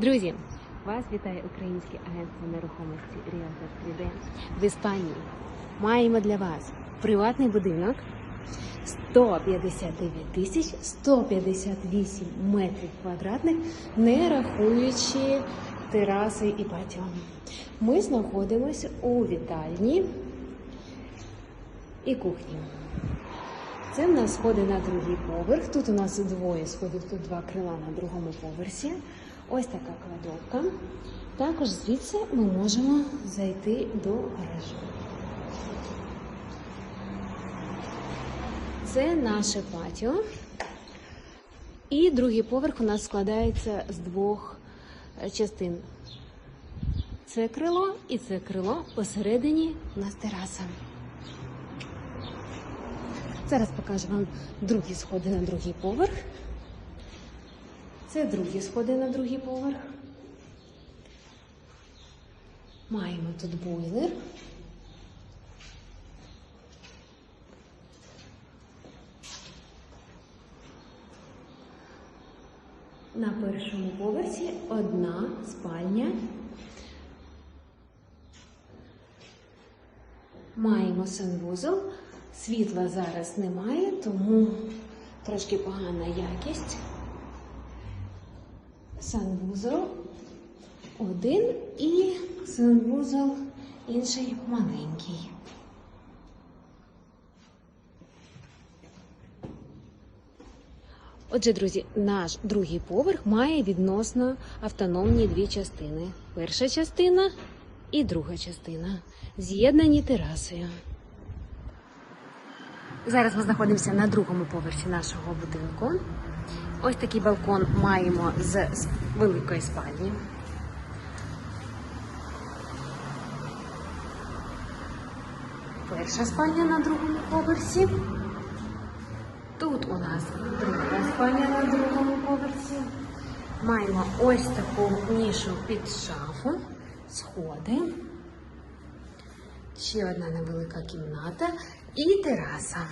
Друзі, вас вітає українське агентство нерухомості Realtor 3D в Іспанії. Маємо для вас приватний будинок 159 тисяч 158 метрів квадратних, не рахуючи тераси і патіо. Ми знаходимося у вітальні і кухні. Це в нас сходи на другий поверх. Тут у нас двоє сходів, тут два крила на другому поверсі. Ось така кладовка. Також звідси ми можемо зайти до гаражу. Це наше патіо. І другий поверх у нас складається з двох е, частин. Це крило і це крило посередині у нас тераса. Зараз покажу вам другі сходи на другий поверх. Це другі сходи на другий поверх. Маємо тут бойлер. На першому поверсі одна спальня. Маємо санвузол. Світла зараз немає, тому трошки погана якість. Санвузол один і санвузол інший маленький. Отже, друзі, наш другий поверх має відносно автономні дві частини. Перша частина і друга частина, з'єднані терасою. Зараз ми знаходимося на другому поверсі нашого будинку. Ось такий балкон маємо з великої спальні. Перша спальня на другому поверсі. Тут у нас друга спальня на другому поверсі. Маємо ось таку нішу під шафу, сходи. Ще одна невелика кімната і тераса.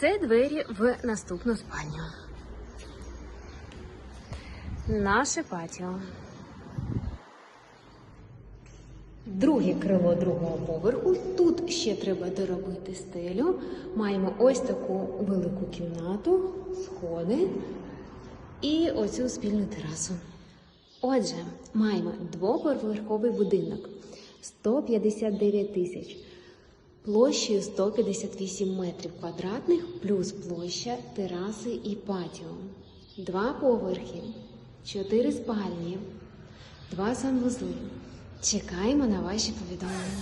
Це двері в наступну спальню. Наше патіо. Друге крило другого поверху. Тут ще треба доробити стелю. Маємо ось таку велику кімнату, сходи і оцю спільну терасу. Отже, маємо двоповерховий будинок 159 тисяч, площею 158 метрів квадратних, плюс площа тераси і патіо. Два поверхи, чотири спальні, два санвузли. Чекаємо на ваші повідомлення.